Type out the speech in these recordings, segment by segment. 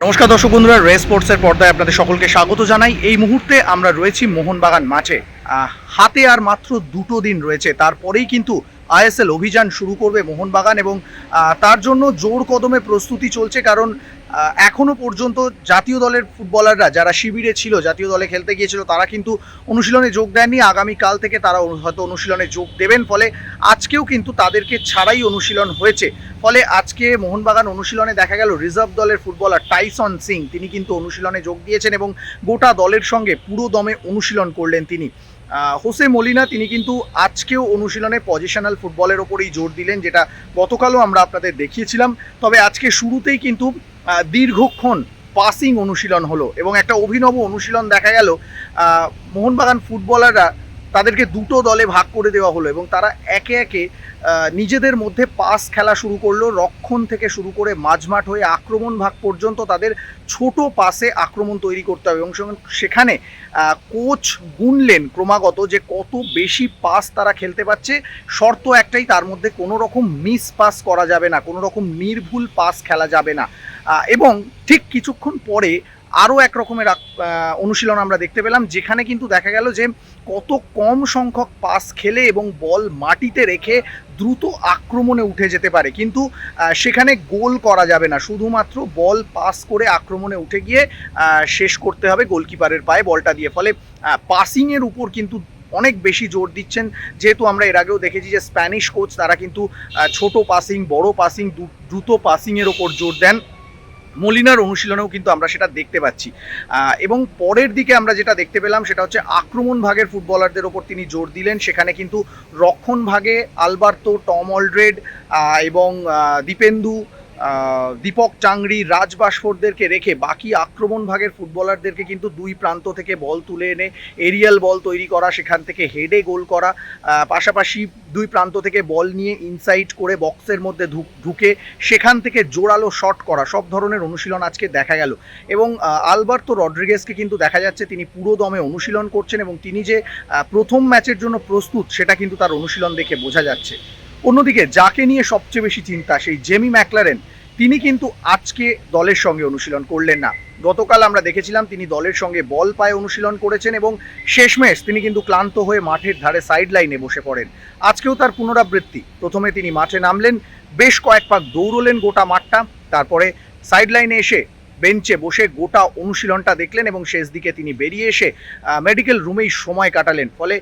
নমস্কার দর্শক বন্ধুরা, রে স্পোর্টসের পর্দায় আপনাদের সকলকে স্বাগত জানাই। এই মুহূর্তে আমরা রয়েছি মোহনবাগান মাঠে। হাতে আর মাত্র দুটো দিন রয়েছে। তারপরেই কিন্তু আইএসএল অভিযান শুরু করবে মোহনবাগান এবং তার জন্য জোর কদমে প্রস্তুতি চলছে কারণ আহ, এখনও পর্যন্ত জাতীয় দলের ফুটবলাররা যারা শিবিরে ছিল জাতীয় দলে খেলতে গিয়েছিল তারা কিন্তু অনুশীলনে যোগ দেননি। আগামীকাল থেকে তারা হয়তো অনুশীলনে যোগ দেবেন। ফলে আজকেও কিন্তু তাদেরকে ছাড়াই অনুশীলন হয়েছে। ফলে আজকে মোহনবাগান অনুশীলনে দেখা গেল রিজার্ভ দলের ফুটবলার টাইসন সিং তিনি কিন্তু অনুশীলনে যোগ দিয়েছেন এবং গোটা দলের সঙ্গে পুরো দমে অনুশীলন করলেন তিনি। হোসে মলিনা, তিনি কিন্তু আজকেও অনুশীলনে পজিশনাল ফুটবলের ওপরেই জোর দিলেন, যেটা গতকালও আমরা আপনাদের দেখিয়েছিলাম। তবে আজকে শুরুতেই কিন্তু দীর্ঘক্ষণ পাসিং অনুশীলন হলো এবং একটা অভিনব অনুশীলন দেখা গেল। মোহনবাগান ফুটবলাররা তাদেরকে দুটো দলে ভাগ করে দেওয়া হলো এবং তারা একে একে নিজেদের মধ্যে পাস খেলা শুরু করল, রক্ষণ থেকে শুরু করে মাঝমাঠ হয়ে আক্রমণ ভাগ পর্যন্ত তাদের ছোট পাসে আক্রমণ তৈরি করতে হবে এবং সেখানে কোচ গুনলেন ক্রমাগত যে কত বেশি পাস তারা খেলতে পারছে। শর্ত একটাই, তার মধ্যে কোনো রকম মিস পাস করা যাবে না, কোনো রকম নির্ভুল পাস খেলা যাবে না। এবং ঠিক কিছুক্ষণ পরে আরও এক রকমের অনুশীলন আমরা দেখতে পেলাম, যেখানে কিন্তু দেখা গেল যে কত কম সংখ্যক পাস খেলে এবং বল মাটিতে রেখে দ্রুত আক্রমণে উঠে যেতে পারে। কিন্তু সেখানে গোল করা যাবে না। শুধুমাত্র বল পাস করে আক্রমণে উঠে গিয়ে শেষ করতে হবে গোলকিপারের পায়ে বলটা দিয়ে। ফলে পাসিংয়ের উপর কিন্তু অনেক বেশি জোর দিচ্ছেন। যেহেতু আমরা এর আগেও দেখেছি যে স্প্যানিশ কোচ তারা কিন্তু ছোট পাসিং বড় পাসিং দ্রুত পাসিংয়ের ওপর জোর দেন। মলিনার অনুশীলনেও কিন্তু আমরা সেটা দেখতে পাচ্ছি। এবং পরের দিকে আমরা যেটা দেখতে পেলাম সেটা হচ্ছে আক্রমণ ভাগের ফুটবলারদের ওপর তিনি জোর দিলেন। সেখানে কিন্তু রক্ষণ ভাগে আলবার্তো, টম অলড্রেড এবং দীপেন্দু দীপক চাংড়ি, রাজ বাসফোরদেরকে রেখে বাকি আক্রমণ ভাগের ফুটবলারদেরকে কিন্তু দুই প্রান্ত থেকে বল তুলে এনে এরিয়াল বল তৈরি করা, সেখান থেকে হেডে গোল করা পাশাপাশি দুই প্রান্ত থেকে বল নিয়ে ইনসাইড করে বক্সের মধ্যে ঢুক- সেখান থেকে জোরালো শট করা, সব ধরনের অনুশীলন আজকে দেখা গেল। এবং আলবার্তো রড্রিগেসকে কিন্তু দেখা যাচ্ছে তিনি পুরো দমে অনুশীলন করছেন এবং তিনি যে প্রথম ম্যাচের জন্য প্রস্তুত, সেটা কিন্তু তার অনুশীলন দেখে বোঝা যাচ্ছে। অন্যদিকে যাকে নিয়ে সবচেয়ে বেশি চিন্তা, সেই জেমি ম্যাকলারেন, তিনি কিন্তু আজকে দলের সঙ্গে অনুশীলন করলেন না। গতকাল আমরা দেখেছিলাম তিনি দলের সঙ্গে বল পায়ে অনুশীলন করেছেন এবং শেষমেশ তিনি কিন্তু ক্লান্ত হয়ে মাঠের ধারে সাইড লাইনে বসে পড়েন। আজকেও তার পুনরাবৃত্তি। প্রথমে তিনি মাঠে নামলেন, বেশ কয়েক পাক দৌড়লেন গোটা মাঠটা, তারপরে সাইড লাইনে এসে বেঞ্চে বসে গোটা অনুশীলনটা দেখলেন এবং শেষ দিকে তিনি বেরিয়ে এসে মেডিকেল রুমেই সময় কাটালেন। ফলে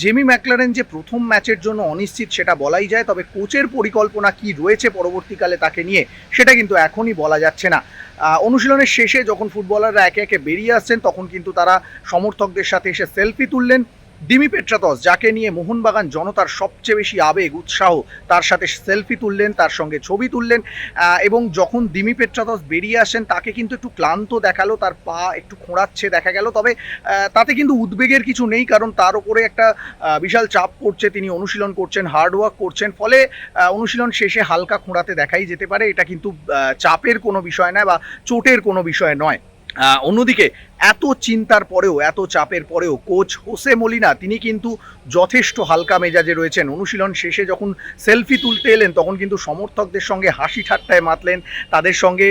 জেমি ম্যাকলারেন যে প্রথম ম্যাচের জন্য অনিশ্চিত সেটা বলাই যায়, তবে কোচের পরিকল্পনা কি রয়েছে পরবর্তীকালে তাকে নিয়ে, সেটা কিন্তু এখনই বলা যাচ্ছে না। অনুশীলনের শেষে যখন ফুটবলাররা একে একে বেরিয়ে আসছেন, তখন কিন্তু তারা সমর্থকদের সাথে এসে সেলফি তুললেন। ডিমি পেট্রাতস, যাকে নিয়ে মোহনবাগান জনতার সবচেয়ে বেশি আবেগ, উৎসাহ, তার সাথে সেলফি তুললেন, তার সঙ্গে ছবি তুললেন এবং যখন দিমি পেট্রাতস বেরিয়ে আসেন, তাকে কিন্তু একটু ক্লান্ত দেখাল, তার পা একটু খোঁড়াচ্ছে দেখা গেল, তবে তাতে কিন্তু উদ্বেগের কিছু নেই, কারণ তার উপরে একটা বিশাল চাপ পড়ছে, তিনি অনুশীলন করছেন হার্ডওয়ার্ক করছেন, ফলে অনুশীলন শেষে হালকা খোঁড়াতে দেখাই যেতে পারে, এটা কিন্তু চাপের কোনো বিষয় নয় বা চোটের কোনো বিষয় নয়। অন্যদিকে এত চিন্তার পরেও, এত চাপের পরেও কোচ হোসে মলিনা, তিনি কিন্তু যথেষ্ট হালকা মেজাজে রয়েছেন। অনুশীলন শেষে যখন সেলফি তুলতে এলেন, তখন কিন্তু সমর্থকদের সঙ্গে হাসি ঠাট্টায় মাতলেন, তাদের সঙ্গে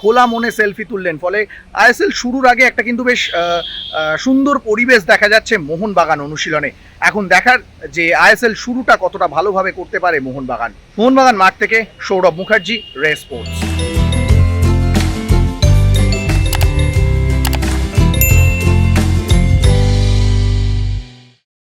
খোলা মনে সেলফি তুললেন। ফলে আইএসএল শুরুর আগে একটা কিন্তু বেশ সুন্দর পরিবেশ দেখা যাচ্ছে মোহনবাগান অনুশীলনে। এখন দেখার যে আইএসএল শুরুটা কতটা ভালোভাবে করতে পারে মোহনবাগান। মোহনবাগান মাঠ থেকে সৌরভ মুখার্জি রে স্পোর্টস।